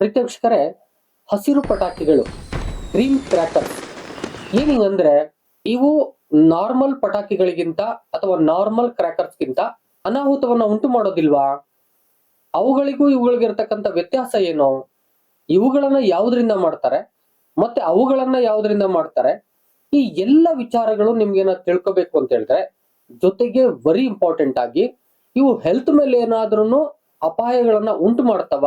ಪ್ರೀತಿವೀಕ್ಷಕರೇ ಹಸಿರು ಪಟಾಕಿಗಳು green crackers. ಏನಿಂಗಂದ್ರೆ ಇವು ನಾರ್ಮಲ್ ಪಟಾಕಿಗಳಿಗಿಂತ ಅಥವಾ ನಾರ್ಮಲ್ ಕ್ರ್ಯಾಕರ್ಸ್ಗಿಂತ ಅನಾಹುತವನ್ನು ಉಂಟು ಮಾಡೋದಿಲ್ವಾ? ಅವುಗಳಿಗೂ ಇವುಗಳಿಗಿರ್ತಕ್ಕಂಥ ವ್ಯತ್ಯಾಸ ಏನು? ಇವುಗಳನ್ನ ಯಾವುದರಿಂದ ಮಾಡ್ತಾರೆ? ಮತ್ತೆ ಅವುಗಳನ್ನ ಯಾವುದರಿಂದ ಮಾಡ್ತಾರೆ? ಈ ಎಲ್ಲ ವಿಚಾರಗಳು ನಿಮ್ಗೇನ ತಿಳ್ಕೊಬೇಕು ಅಂತ ಹೇಳಿದ್ರೆ, ಜೊತೆಗೆ ವೆರಿ ಇಂಪಾರ್ಟೆಂಟ್ ಆಗಿ ಇವು ಹೆಲ್ತ್ ಮೇಲೆ ಏನಾದ್ರೂ ಅಪಾಯಗಳನ್ನ ಉಂಟು ಮಾಡ್ತವ?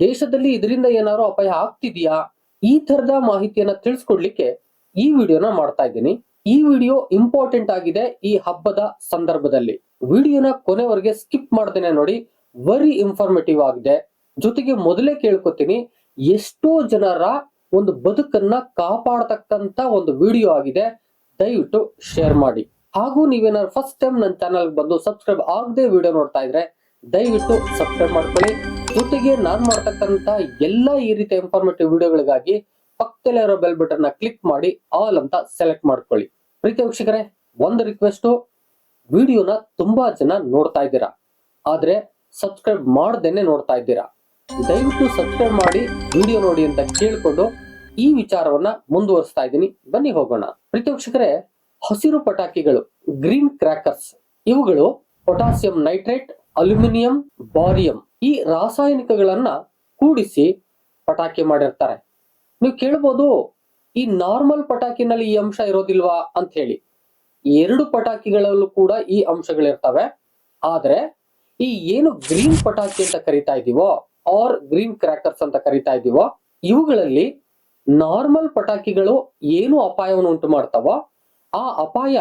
ದೇಶದಲ್ಲಿ ಇದರಿಂದ ಏನಾದ್ರು ಅಪಾಯ ಆಗ್ತಿದೆಯಾ? ಈ ತರದ ಮಾಹಿತಿಯನ್ನ ತಿಳಿಸ್ಕೊಡ್ಲಿಕ್ಕೆ ಈ ವಿಡಿಯೋನ ಮಾಡ್ತಾ ಇದ್ದೀನಿ. ಈ ವಿಡಿಯೋ ಇಂಪಾರ್ಟೆಂಟ್ ಆಗಿದೆ ಈ ಹಬ್ಬದ ಸಂದರ್ಭದಲ್ಲಿ. ವಿಡಿಯೋನ ಕೊನೆವರೆಗೆ ಸ್ಕಿಪ್ ಮಾಡ್ದೇನೆ ನೋಡಿ ವೆರಿ ಇನ್ಫಾರ್ಮೇಟಿವ್ ಆಗಿದೆ. ಜೊತೆಗೆ ಮೊದಲೇ ಕೇಳ್ಕೊತೀನಿ, ಎಷ್ಟೋ ಜನರ ಒಂದು ಬದುಕನ್ನ ಕಾಪಾಡತಕ್ಕಂತ ಒಂದು ವಿಡಿಯೋ ಆಗಿದೆ. ದಯವಿಟ್ಟು ಶೇರ್ ಮಾಡಿ. ಹಾಗೂ ನೀವೇನಾದ್ರು ಫಸ್ಟ್ ಟೈಮ್ ನನ್ನ ಚಾನಲ್ ಬಂದು ಸಬ್ಸ್ಕ್ರೈಬ್ ಆಗದೆ ವಿಡಿಯೋ ನೋಡ್ತಾ ಇದ್ರೆ, ದಯವಿಟ್ಟು ಸಬ್ಸ್ಕ್ರೈಬ್ ಮಾಡ್ಕೊಳ್ಳಿ. ಜೊತೆಗೆ ನಾನು ಮಾಡ್ತಕ್ಕಂತ ಎಲ್ಲಾ ಈ ರೀತಿಯ ಇನ್ಫಾರ್ಮೇಟಿವ್ ವಿಡಿಯೋಗಳಿಗಾಗಿ ಪಕ್ಕದಲ್ಲೇ ಇರೋ ಬೆಲ್ ಬಟನ್ನ ಕ್ಲಿಕ್ ಮಾಡಿ ಆಲ್ ಅಂತ ಸೆಲೆಕ್ಟ್ ಮಾಡ್ಕೊಳ್ಳಿ. ಪ್ರೀತಿ ವೀಕ್ಷಕರೇ, ಒಂದು ರಿಕ್ವೆಸ್ಟ್ ವಿಡಿಯೋನ ತುಂಬಾ ಜನ ನೋಡ್ತಾ ಇದ್ದೀರಾ. ಆದ್ರೆ ಸಬ್ಸ್ಕ್ರೈಬ್ ಮಾಡ್ದೇನೆ ನೋಡ್ತಾ ಇದ್ದೀರಾ. ದಯವಿಟ್ಟು ಸಬ್ಸ್ಕ್ರೈಬ್ ಮಾಡಿ ವಿಡಿಯೋ ನೋಡಿ ಅಂತ ಕೇಳ್ಕೊಂಡು ಈ ವಿಚಾರವನ್ನ ಮುಂದುವರಿಸ್ತಾ ಇದ್ದೀನಿ. ಬನ್ನಿ ಹೋಗೋಣ. ಪ್ರೀತಿ ಹಸಿರು ಪಟಾಕಿಗಳು ಗ್ರೀನ್ ಕ್ರ್ಯಾಕರ್ಸ್ ಇವುಗಳು ಪೊಟಾಸಿಯಂ ನೈಟ್ರೇಟ್ ಅಲ್ಯೂಮಿನಿಯಂ ಬಾರಿಯಂ ಈ ರಾಸಾಯನಿಕಗಳನ್ನ ಕೂಡಿಸಿ ಪಟಾಕಿ ಮಾಡಿರ್ತಾರೆ. ನೀವು ಕೇಳ್ಬೋದು, ಈ ನಾರ್ಮಲ್ ಪಟಾಕಿನಲ್ಲಿ ಈ ಅಂಶ ಇರೋದಿಲ್ವಾ ಅಂತ ಹೇಳಿ. ಎರಡು ಪಟಾಕಿಗಳಲ್ಲೂ ಕೂಡ ಈ ಅಂಶಗಳಿರ್ತವೆ. ಆದ್ರೆ, ಈ ಏನು ಗ್ರೀನ್ ಪಟಾಕಿ ಅಂತ ಕರಿತಾ ಇದೀವೋ ಆರ್ ಗ್ರೀನ್ ಕ್ರ್ಯಾಕರ್ಸ್ ಅಂತ ಕರಿತಾ ಇದೀವೋ, ಇವುಗಳಲ್ಲಿ ನಾರ್ಮಲ್ ಪಟಾಕಿಗಳು ಏನು ಅಪಾಯವನ್ನು ಉಂಟು ಮಾಡ್ತಾವೋ, ಆ ಅಪಾಯ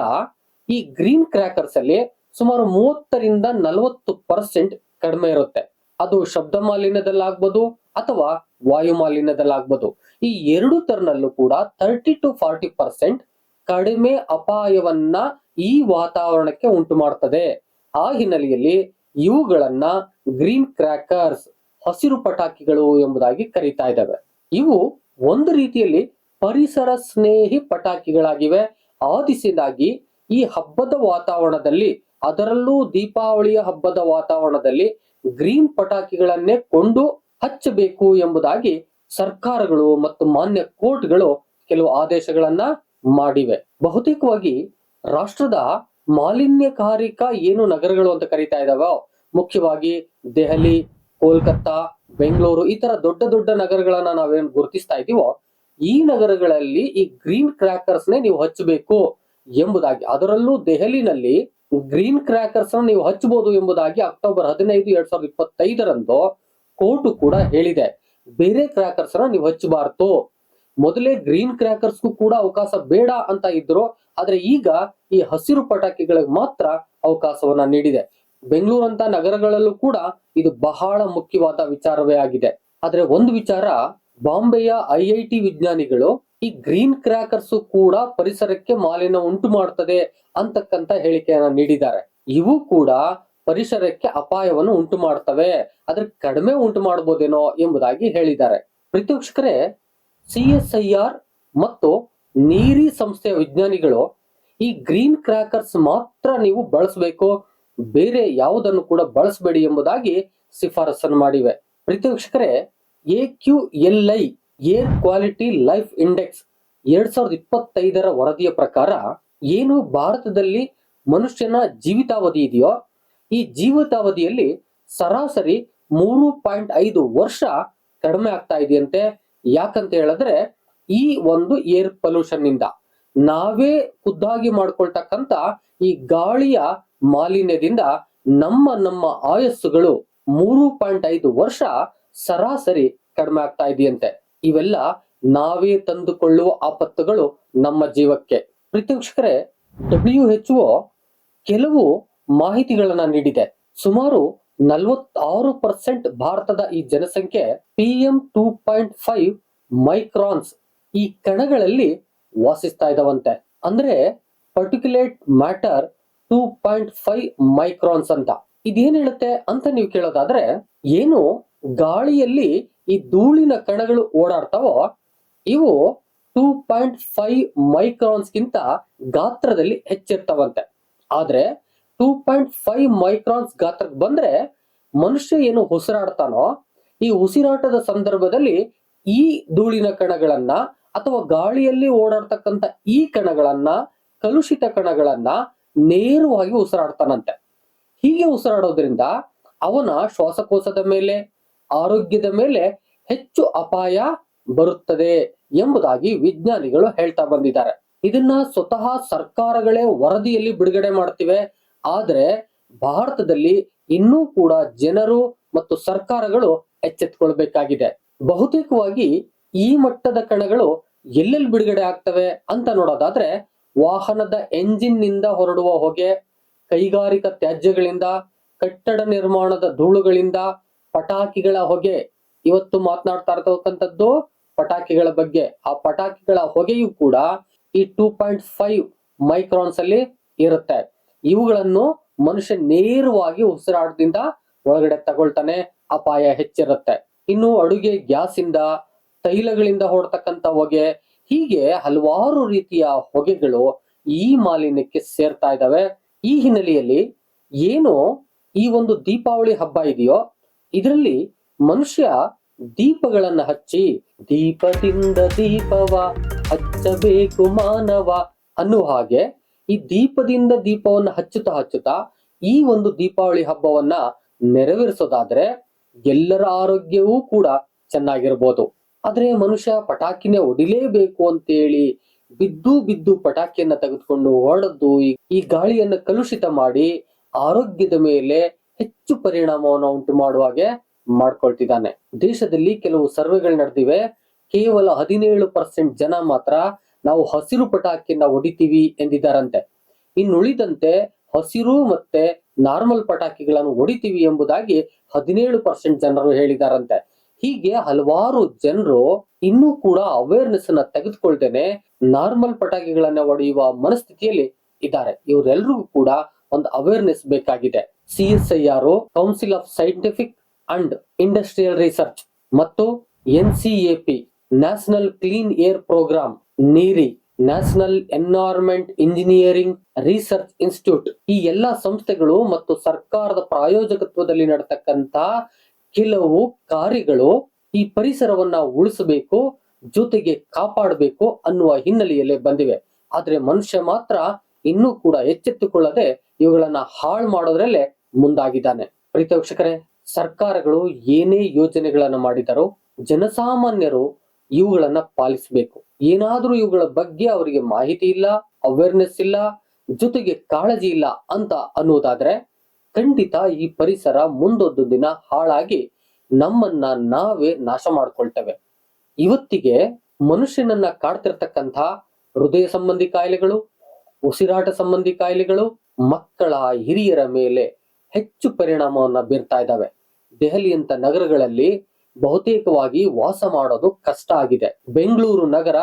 ಈ ಗ್ರೀನ್ ಕ್ರ್ಯಾಕರ್ಸ್ ಅಲ್ಲಿ ಸುಮಾರು ಮೂವತ್ತರಿಂದ ನಲವತ್ತು ಪರ್ಸೆಂಟ್ ಕಡಿಮೆ ಇರುತ್ತೆ. ಅದು ಶಬ್ದ ಮಾಲಿನ್ಯದಲ್ಲಾಗ್ಬೋದು ಅಥವಾ ವಾಯು ಮಾಲಿನ್ಯದಲ್ಲಾಗ್ಬೋದು. ಈ ಎರಡು ತರನಲ್ಲೂ ಕೂಡ ತರ್ಟಿ ಟು ಫಾರ್ಟಿ ಪರ್ಸೆಂಟ್ ಕಡಿಮೆ ಅಪಾಯವನ್ನ ಈ ವಾತಾವರಣಕ್ಕೆ ಉಂಟು ಮಾಡ್ತದೆ. ಆ ಹಿನ್ನೆಲೆಯಲ್ಲಿ ಇವುಗಳನ್ನ ಗ್ರೀನ್ ಕ್ರ್ಯಾಕರ್ಸ್, ಹಸಿರು ಪಟಾಕಿಗಳು ಎಂಬುದಾಗಿ ಕರೀತಾ ಇದ್ದಾವೆ. ಇವು ಒಂದು ರೀತಿಯಲ್ಲಿ ಪರಿಸರ ಸ್ನೇಹಿ ಪಟಾಕಿಗಳಾಗಿವೆ. ಆ ಈ ಹಬ್ಬದ ವಾತಾವರಣದಲ್ಲಿ ಅದರಲ್ಲೂ ದೀಪಾವಳಿಯ ಹಬ್ಬದ ವಾತಾವರಣದಲ್ಲಿ ಗ್ರೀನ್ ಪಟಾಕಿಗಳನ್ನೇ ಕೊಂಡು ಹಚ್ಚಬೇಕು ಎಂಬುದಾಗಿ ಸರ್ಕಾರಗಳು ಮತ್ತು ಮಾನ್ಯ ಕೋರ್ಟ್ಗಳು ಕೆಲವು ಆದೇಶಗಳನ್ನ ಮಾಡಿವೆ. ಬಹುತೇಕವಾಗಿ ರಾಷ್ಟ್ರದ ಮಾಲಿನ್ಯಕಾರಿಕ ಏನು ನಗರಗಳು ಅಂತ ಕರೀತಾ ಇದಾವೋ ಮುಖ್ಯವಾಗಿ ದೆಹಲಿ, ಕೋಲ್ಕತ್ತಾ, ಬೆಂಗಳೂರು ಈ ತರ ದೊಡ್ಡ ದೊಡ್ಡ ನಗರಗಳನ್ನ ನಾವೇನ್ ಗುರುತಿಸ್ತಾ ಇದೀವೋ ಈ ನಗರಗಳಲ್ಲಿ ಈ ಗ್ರೀನ್ ಕ್ರ್ಯಾಕರ್ಸ್ ನೇ ನೀವು ಹಚ್ಚಬೇಕು ಎಂಬುದಾಗಿ. ಅದರಲ್ಲೂ ದೆಹಲಿನಲ್ಲಿ ಗ್ರೀನ್ ಕ್ರ್ಯಾಕರ್ಸ್ ನೀವು ಹಚ್ಚಬಹುದು ಎಂಬುದಾಗಿ ಅಕ್ಟೋಬರ್ ಹದಿನೈದು, ಎರಡ್ ಸಾವಿರದ ಇಪ್ಪತ್ತೈದರಂದು ಕೋರ್ಟ್ ಕೂಡ ಹೇಳಿದೆ. ಬೇರೆ ಕ್ರ್ಯಾಕರ್ಸ್ ನೀವು ಹಚ್ಚಬಾರ್ದು. ಮೊದಲೇ ಗ್ರೀನ್ ಕ್ರ್ಯಾಕರ್ಸ್ಗೂ ಕೂಡ ಅವಕಾಶ ಬೇಡ ಅಂತ ಇದ್ರು. ಆದ್ರೆ ಈಗ ಈ ಹಸಿರು ಪಟಾಕಿಗಳಿಗೆ ಮಾತ್ರ ಅವಕಾಶವನ್ನ ನೀಡಿದೆ. ಬೆಂಗಳೂರು ಅಂತ ನಗರಗಳಲ್ಲೂ ಕೂಡ ಇದು ಬಹಳ ಮುಖ್ಯವಾದ ವಿಚಾರವೇ ಆಗಿದೆ. ಆದ್ರೆ ಒಂದು ವಿಚಾರ, ಬಾಂಬೆಯ ಐ ಐ ಟಿ ವಿಜ್ಞಾನಿಗಳು ಈ ಗ್ರೀನ್ ಕ್ರ್ಯಾಕರ್ಸ್ ಕೂಡ ಪರಿಸರಕ್ಕೆ ಮಾಲಿನ್ಯ ಉಂಟು ಮಾಡ್ತದೆ ಅಂತಕ್ಕಂತ ಹೇಳಿಕೆಯನ್ನ ನೀಡಿದ್ದಾರೆ. ಇವು ಕೂಡ ಪರಿಸರಕ್ಕೆ ಅಪಾಯವನ್ನು ಉಂಟು ಮಾಡ್ತವೆ. ಅದ್ರ ಕಡಿಮೆ ಉಂಟು ಮಾಡಬಹುದೇನೋ ಎಂಬುದಾಗಿ ಹೇಳಿದ್ದಾರೆ. ಪ್ರೀತಿವೀಕ್ಷಕರೇ ಸಿ ಎಸ್ ಐ ಆರ್ ಮತ್ತು ನೀರಿ ಸಂಸ್ಥೆಯ ವಿಜ್ಞಾನಿಗಳು ಈ ಗ್ರೀನ್ ಕ್ರ್ಯಾಕರ್ಸ್ ಮಾತ್ರ ನೀವು ಬಳಸಬೇಕು, ಬೇರೆ ಯಾವುದನ್ನು ಕೂಡ ಬಳಸಬೇಡಿ ಎಂಬುದಾಗಿ ಶಿಫಾರಸನ್ನು ಮಾಡಿವೆ. ಪ್ರೀತಿವೀಕ್ಷಕರೇ A Q L I air quality life index ಎರಡ್ ಸಾವಿರದ ಇಪ್ಪತ್ತೈದರ ವರದಿಯ ಪ್ರಕಾರ ಏನು ಭಾರತದಲ್ಲಿ ಮನುಷ್ಯನ ಜೀವಿತಾವಧಿ ಇದೆಯೋ, ಈ ಜೀವಿತಾವಧಿಯಲ್ಲಿ ಸರಾಸರಿ ಮೂರು ಪಾಯಿಂಟ್ ಐದು ವರ್ಷ ಕಡಿಮೆ ಆಗ್ತಾ ಇದೆಯಂತೆ. ಯಾಕಂತ ಹೇಳಿದ್ರೆ, ಈ ಒಂದು ಏರ್ ಪೊಲ್ಯೂಷನ್ನಿಂದ ನಾವೇ ಖುದ್ದಾಗಿ ಮಾಡ್ಕೊಳ್ತಕ್ಕಂತ ಈ ಗಾಳಿಯ ಮಾಲಿನ್ಯದಿಂದ ನಮ್ಮ ನಮ್ಮ ಆಯಸ್ಸುಗಳು ಮೂರು ಪಾಯಿಂಟ್ ಐದು ವರ್ಷ ಸರಾಸರಿ ಕಡಿಮೆ ಆಗ್ತಾ ಇದೆಯಂತೆ. ಇವೆಲ್ಲ ನಾವೇ ತಂದುಕೊಳ್ಳುವ ಆಪತ್ತುಗಳು ನಮ್ಮ ಜೀವಕ್ಕೆ. ಪ್ರೀತಿವೀಕ್ಷಕರೇ ಡಬ್ಲ್ಯೂ ಕೆಲವು ಮಾಹಿತಿಗಳನ್ನ ನೀಡಿದೆ. ಸುಮಾರು ನಲವತ್ತಾರು ಪರ್ಸೆಂಟ್ ಭಾರತದ ಈ ಜನಸಂಖ್ಯೆ P M two point five microns ಈ ಕಣಗಳಲ್ಲಿ ವಾಸಿಸ್ತಾ ಇದಾವಂತೆ. ಅಂದ್ರೆ particulate matter two point five microns ಅಂತ. ಇದೇನ್ ಹೇಳುತ್ತೆ ಅಂತ ನೀವು ಕೇಳೋದಾದ್ರೆ, ಏನು ಗಾಳಿಯಲ್ಲಿ ಈ ಧೂಳಿನ ಕಣಗಳು ಓಡಾಡ್ತಾವೋ, ಇವು ಟೂ ಪಾಯಿಂಟ್ ಫೈವ್ ಮೈಕ್ರಾನ್ಸ್ಗಿಂತ ಗಾತ್ರದಲ್ಲಿ ಹೆಚ್ಚಿರ್ತಾವಂತೆ. ಆದ್ರೆ ಟೂ ಪಾಯಿಂಟ್ ಫೈವ್ ಮೈಕ್ರಾನ್ಸ್ ಗಾತ್ರಕ್ಕೆ ಬಂದ್ರೆ ಮನುಷ್ಯ ಏನು ಉಸಿರಾಡ್ತಾನೋ, ಈ ಉಸಿರಾಟದ ಸಂದರ್ಭದಲ್ಲಿ ಈ ಧೂಳಿನ ಕಣಗಳನ್ನ ಅಥವಾ ಗಾಳಿಯಲ್ಲಿ ಓಡಾಡ್ತಕ್ಕಂಥ ಈ ಕಣಗಳನ್ನ, ಕಲುಷಿತ ಕಣಗಳನ್ನ ನೇರವಾಗಿ ಉಸಿರಾಡ್ತಾನಂತೆ. ಹೀಗೆ ಉಸಿರಾಡೋದ್ರಿಂದ ಅವನ ಶ್ವಾಸಕೋಶದ ಮೇಲೆ ಆರೋಗ್ಯದ ಮೇಲೆ ಹೆಚ್ಚು ಅಪಾಯ ಬರುತ್ತದೆ ಎಂಬುದಾಗಿ ವಿಜ್ಞಾನಿಗಳು ಹೇಳ್ತಾ ಬಂದಿದ್ದಾರೆ. ಇದನ್ನ ಸ್ವತಃ ಸರ್ಕಾರಗಳೇ ವರದಿಯಲ್ಲಿ ಬಿಡುಗಡೆ ಮಾಡ್ತಿವೆ. ಆದ್ರೆ ಭಾರತದಲ್ಲಿ ಇನ್ನೂ ಕೂಡ ಜನರು ಮತ್ತು ಸರ್ಕಾರಗಳು ಎಚ್ಚೆತ್ಕೊಳ್ಬೇಕಾಗಿದೆ. ಬಹುತೇಕವಾಗಿ ಈ ಮಟ್ಟದ ಕಣಗಳು ಎಲ್ಲೆಲ್ಲಿ ಬಿಡುಗಡೆ ಆಗ್ತವೆ ಅಂತ ನೋಡೋದಾದ್ರೆ ವಾಹನದ ಎಂಜಿನ್ನಿಂದ ಹೊರಡುವ ಹೊಗೆ, ಕೈಗಾರಿಕಾ ತ್ಯಾಜ್ಯಗಳಿಂದ, ಕಟ್ಟಡ ನಿರ್ಮಾಣದ ಧೂಳುಗಳಿಂದ ಪಟಾಕಿಗಳ ಹೊಗೆ. ಇವತ್ತು ಮಾತನಾಡ್ತಾ ಇರ್ತಕ್ಕಂಥದ್ದು ಪಟಾಕಿಗಳ ಬಗ್ಗೆ. ಆ ಪಟಾಕಿಗಳ ಹೊಗೆಯು ಕೂಡ ಈ ಟೂ ಪಾಯಿಂಟ್ ಫೈವ್ ಮೈಕ್ರಾನ್ಸ್ ಅಲ್ಲಿ ಇರುತ್ತೆ. ಇವುಗಳನ್ನು ಮನುಷ್ಯ ನೇರವಾಗಿ ಉಸಿರಾಟದಿಂದ ಒಳಗಡೆ ತಗೊಳ್ತಾನೆ, ಅಪಾಯ ಹೆಚ್ಚಿರುತ್ತೆ. ಇನ್ನು ಅಡುಗೆ ಗ್ಯಾಸಿಂದ, ತೈಲಗಳಿಂದ ಹೊರತಕ್ಕಂತ ಹೊಗೆ, ಹೀಗೆ ಹಲವಾರು ರೀತಿಯ ಹೊಗೆಗಳು ಈ ಮಾಲಿನ್ಯಕ್ಕೆ ಸೇರ್ತಾ ಇದ್ದಾವೆ. ಈ ಹಿನ್ನೆಲೆಯಲ್ಲಿ ಏನು ಈ ಒಂದು ದೀಪಾವಳಿ ಹಬ್ಬ ಇದೆಯೋ ಇದರಲ್ಲಿ ಮನುಷ್ಯ ದೀಪಗಳನ್ನ ಹಚ್ಚಿ, ದೀಪದಿಂದ ದೀಪವ ಹಚ್ಚಬೇಕು ಮಾನವ ಅನ್ನುವ ಹಾಗೆ ಈ ದೀಪದಿಂದ ದೀಪವನ್ನ ಹಚ್ಚುತ್ತಾ ಹಚ್ಚುತ್ತಾ ಈ ಒಂದು ದೀಪಾವಳಿ ಹಬ್ಬವನ್ನ ನೆರವೇರಿಸೋದಾದ್ರೆ ಎಲ್ಲರ ಆರೋಗ್ಯವೂ ಕೂಡ ಚೆನ್ನಾಗಿರ್ಬೋದು. ಆದ್ರೆ ಮನುಷ್ಯ ಪಟಾಕಿನೇ ಹೊಡಿಲೇಬೇಕು ಅಂತೇಳಿ ಬಿದ್ದು ಬಿದ್ದು ಪಟಾಕಿಯನ್ನ ತೆಗೆದುಕೊಂಡು ಹೊಡೆದು ಈ- ಈ ಗಾಳಿಯನ್ನ ಕಲುಷಿತ ಮಾಡಿ ಆರೋಗ್ಯದ ಮೇಲೆ ಹೆಚ್ಚು ಪರಿಣಾಮವನ್ನು ಉಂಟು ಮಾಡುವ ಹಾಗೆ ಮಾಡ್ಕೊಳ್ತಿದ್ದಾನೆ. ದೇಶದಲ್ಲಿ ಕೆಲವು ಸರ್ವೆಗಳು ನಡೆದಿವೆ. ಕೇವಲ ಹದಿನೇಳು ಪರ್ಸೆಂಟ್ ಜನ ಮಾತ್ರ ನಾವು ಹಸಿರು ಪಟಾಕಿಯನ್ನ ಹೊಡಿತೀವಿ ಎಂದಿದ್ದಾರಂತೆ. ಇನ್ನುಳಿದಂತೆ ಹಸಿರು ಮತ್ತೆ ನಾರ್ಮಲ್ ಪಟಾಕಿಗಳನ್ನು ಹೊಡಿತೀವಿ ಎಂಬುದಾಗಿ ಹದಿನೇಳು ಪರ್ಸೆಂಟ್ ಜನರು ಹೇಳಿದಾರಂತೆ ಹೀಗೆ ಹಲವಾರು ಜನರು ಇನ್ನೂ ಕೂಡ ಅವೇರ್ನೆಸ್ ಅನ್ನ ತೆಗೆದುಕೊಳ್ತೇನೆ ನಾರ್ಮಲ್ ಪಟಾಕಿಗಳನ್ನ ಹೊಡೆಯುವ ಮನಸ್ಥಿತಿಯಲ್ಲಿ ಇದ್ದಾರೆ. ಇವರೆಲ್ಲರಿಗೂ ಕೂಡ ಒಂದು ಅವೇರ್ನೆಸ್ ಬೇಕಾಗಿದೆ. C S I R council of scientific and industrial research ಮತ್ತು N C A P national clean air programme NEERI national environment engineering research institute ಈ ಎಲ್ಲ ಸಂಸ್ಥೆಗಳು ಮತ್ತು ಸರ್ಕಾರದ ಪ್ರಾಯೋಜಕತ್ವದಲ್ಲಿ ನಡೆತಕ್ಕಂತ ಕೆಲವು ಕಾರ್ಯಗಳು ಈ ಪರಿಸರವನ್ನ ಉಳಿಸಬೇಕು, ಜೊತೆಗೆ ಕಾಪಾಡಬೇಕು ಅನ್ನುವ ಹಿನ್ನೆಲೆಯಲ್ಲಿ ಬಂದಿವೆ. ಆದ್ರೆ ಮನುಷ್ಯ ಮಾತ್ರ ಇನ್ನೂ ಕೂಡ ಎಚ್ಚೆತ್ತುಕೊಳ್ಳದೆ ಇವುಗಳನ್ನ ಹಾಳು ಮಾಡೋದ್ರಲ್ಲೇ ಮುಂದಾಗಿದ್ದಾನೆ. ಪ್ರೀತ ಸರ್ಕಾರಗಳು ಏನೇ ಯೋಜನೆಗಳನ್ನು ಮಾಡಿದರೂ ಜನಸಾಮಾನ್ಯರು ಇವುಗಳನ್ನ ಪಾಲಿಸಬೇಕು. ಏನಾದ್ರೂ ಇವುಗಳ ಬಗ್ಗೆ ಅವರಿಗೆ ಮಾಹಿತಿ ಇಲ್ಲ ಅವೇರ್ನೆಸ್ ಇಲ್ಲ, ಜೊತೆಗೆ ಕಾಳಜಿ ಇಲ್ಲ ಅಂತ ಅನ್ನೋದಾದ್ರೆ ಖಂಡಿತ ಈ ಪರಿಸರ ಮುಂದೊಂದು ದಿನ ಹಾಳಾಗಿ ನಮ್ಮನ್ನ ನಾವೇ ನಾಶ ಮಾಡ್ಕೊಳ್ತೇವೆ. ಇವತ್ತಿಗೆ ಮನುಷ್ಯನನ್ನ ಕಾಡ್ತಿರ್ತಕ್ಕಂಥ ಹೃದಯ ಸಂಬಂಧಿ ಕಾಯಿಲೆಗಳು, ಉಸಿರಾಟ ಸಂಬಂಧಿ ಕಾಯಿಲೆಗಳು, ಮಕ್ಕಳ ಹಿರಿಯರ ಮೇಲೆ ಹೆಚ್ಚು ಪರಿಣಾಮವನ್ನ ಬೀರ್ತಾ ಇದ್ದಾವೆ. ದೆಹಲಿಯಂತ ನಗರಗಳಲ್ಲಿ ಬಹುತೇಕವಾಗಿ ವಾಸ ಮಾಡೋದು ಕಷ್ಟ ಆಗಿದೆ. ಬೆಂಗಳೂರು ನಗರ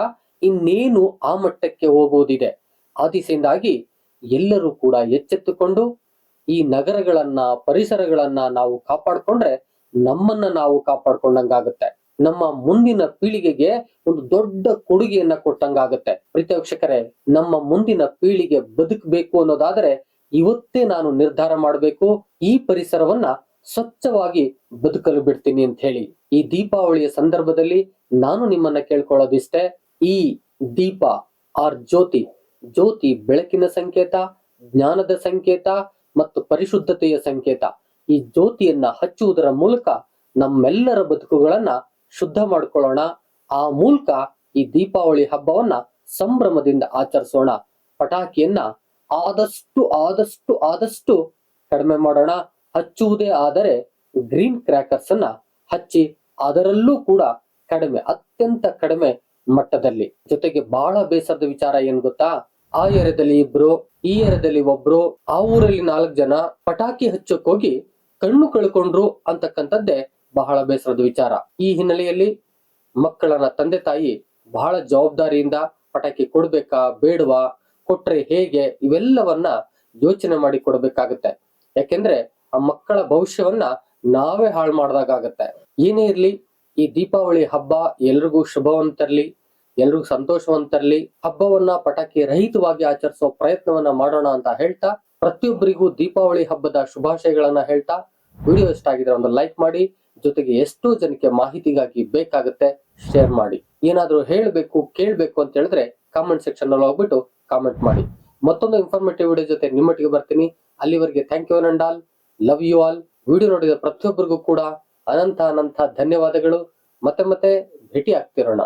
ಇನ್ನೇನು ಆ ಮಟ್ಟಕ್ಕೆ ಹೋಗುವುದಿದೆ. ಆ ದಿಸೆಯಿಂದಾಗಿ ಎಲ್ಲರೂ ಕೂಡ ಎಚ್ಚೆತ್ತುಕೊಂಡು ಈ ನಗರಗಳನ್ನ, ಪರಿಸರಗಳನ್ನ ನಾವು ಕಾಪಾಡ್ಕೊಂಡ್ರೆ ನಮ್ಮನ್ನ ನಾವು ಕಾಪಾಡ್ಕೊಂಡಂಗಾಗುತ್ತೆ. ನಮ್ಮ ಮುಂದಿನ ಪೀಳಿಗೆಗೆ ಒಂದು ದೊಡ್ಡ ಕೊಡುಗೆಯನ್ನ ಕೊಟ್ಟಂಗಾಗುತ್ತೆ. ಪ್ರೀತಿ ನಮ್ಮ ಮುಂದಿನ ಪೀಳಿಗೆ ಬದುಕಬೇಕು ಅನ್ನೋದಾದ್ರೆ ಇವತ್ತೇ ನಾನು ನಿರ್ಧಾರ ಮಾಡಬೇಕು. ಈ ಪರಿಸರವನ್ನ ಸ್ವಚ್ಛವಾಗಿ ಬದುಕಲು ಬಿಡ್ತೀನಿ ಅಂತ ಹೇಳಿ. ಈ ದೀಪಾವಳಿಯ ಸಂದರ್ಭದಲ್ಲಿ ನಾನು ನಿಮ್ಮನ್ನ ಕೇಳ್ಕೊಳ್ಳೋದಿಷ್ಟೇ. ಈ ದೀಪ ಆರ್ ಜ್ಯೋತಿ. ಜ್ಯೋತಿ ಬೆಳಕಿನ ಸಂಕೇತ, ಜ್ಞಾನದ ಸಂಕೇತ ಮತ್ತು ಪರಿಶುದ್ಧತೆಯ ಸಂಕೇತ. ಈ ಜ್ಯೋತಿಯನ್ನ ಹಚ್ಚುವುದರ ಮೂಲಕ ನಮ್ಮೆಲ್ಲರ ಬದುಕುಗಳನ್ನ ಶುದ್ಧ ಮಾಡ್ಕೊಳ್ಳೋಣ. ಆ ಮೂಲಕ ಈ ದೀಪಾವಳಿ ಹಬ್ಬವನ್ನ ಸಂಭ್ರಮದಿಂದ ಆಚರಿಸೋಣ. ಪಟಾಕಿಯನ್ನ ಆದಷ್ಟು ಆದಷ್ಟು ಆದಷ್ಟು ಕಡಿಮೆ ಮಾಡೋಣ. ಹಚ್ಚುವುದೇ ಆದರೆ ಗ್ರೀನ್ ಕ್ರ್ಯಾಕರ್ಸ್ ಅನ್ನ ಹಚ್ಚಿ ಅದರಲ್ಲೂ ಕೂಡ ಕಡಿಮೆ, ಅತ್ಯಂತ ಕಡಿಮೆ ಮಟ್ಟದಲ್ಲಿ. ಜೊತೆಗೆ ಬಹಳ ಬೇಸರದ ವಿಚಾರ ಏನ್ ಗೊತ್ತಾ? ಆ ಏರಿಯಾದಲ್ಲಿ ಇಬ್ರು, ಈ ಏರಿಯಾದಲ್ಲಿ ಒಬ್ರು, ಆ ಊರಲ್ಲಿ ನಾಲ್ಕು ಜನ ಪಟಾಕಿ ಹಚ್ಚಕ್ ಹೋಗಿ ಕಣ್ಣು ಕಳ್ಕೊಂಡ್ರು ಅಂತಕ್ಕಂಥದ್ದೇ ಬಹಳ ಬೇಸರದ ವಿಚಾರ. ಈ ಹಿನ್ನೆಲೆಯಲ್ಲಿ ಮಕ್ಕಳನ್ನ ತಂದೆ ತಾಯಿ ಬಹಳ ಜವಾಬ್ದಾರಿಯಿಂದ ಪಟಾಕಿ ಕೊಡ್ಬೇಕಾ, ಬೇಡವಾ? ಕೊಟ್ರೆ ಹೇಗೆ ಇವೆಲ್ಲವನ್ನ ಯೋಚನೆ ಮಾಡಿ ಕೊಡ್ಬೇಕಾಗತ್ತೆ. ಯಾಕೆಂದ್ರೆ ಆ ಮಕ್ಕಳ ಭವಿಷ್ಯವನ್ನ ನಾವೇ ಹಾಳು ಮಾಡ್ದಾಗತ್ತೆ ಏನೇ ಇರ್ಲಿ, ಈ ದೀಪಾವಳಿ ಹಬ್ಬ ಎಲ್ರಿಗೂ ಶುಭವಂತರ್ಲಿ ಎಲ್ರಿಗೂ ಸಂತೋಷವನ್ ತರ್ಲಿ, ಹಬ್ಬವನ್ನ ಪಟಾಕಿ ರಹಿತವಾಗಿ ಆಚರಿಸೋ ಪ್ರಯತ್ನವನ್ನ ಮಾಡೋಣ ಅಂತ ಹೇಳ್ತಾ, ಪ್ರತಿಯೊಬ್ಬರಿಗೂ ದೀಪಾವಳಿ ಹಬ್ಬದ ಶುಭಾಶಯಗಳನ್ನ ಹೇಳ್ತಾ, ವಿಡಿಯೋ ಇಷ್ಟ ಆಗಿದ್ರೆ ಒಂದು ಲೈಕ್ ಮಾಡಿ, ಜೊತೆಗೆ ಎಷ್ಟೋ ಜನಕ್ಕೆ ಮಾಹಿತಿಗಾಗಿ ಬೇಕಾಗುತ್ತೆ, ಶೇರ್ ಮಾಡಿ. ಏನಾದ್ರೂ ಹೇಳಬೇಕು, ಕೇಳಬೇಕು ಅಂತ ಹೇಳಿದ್ರೆ ಕಾಮೆಂಟ್ ಸೆಕ್ಷನ್ ಅಲ್ಲಿ ಹೋಗ್ಬಿಟ್ಟು ಕಾಮೆಂಟ್ ಮಾಡಿ. ಮತ್ತೊಂದು ಇನ್ಫಾರ್ಮೇಟಿವ್ ವಿಡಿಯೋ ಜೊತೆ ನಿಮ್ಮೊಟ್ಟಿಗೆ ಬರ್ತೀನಿ. ಅಲ್ಲಿವರೆಗೆ thank you and all love you all video ನೋಡಿದ ಪ್ರತಿಯೊಬ್ಬರಿಗೂ ಕೂಡ ಅನಂತ ಅನಂತ ಧನ್ಯವಾದಗಳು. ಮತ್ತೆ ಮತ್ತೆ ಭೇಟಿ ಆಗ್ತಿರೋಣ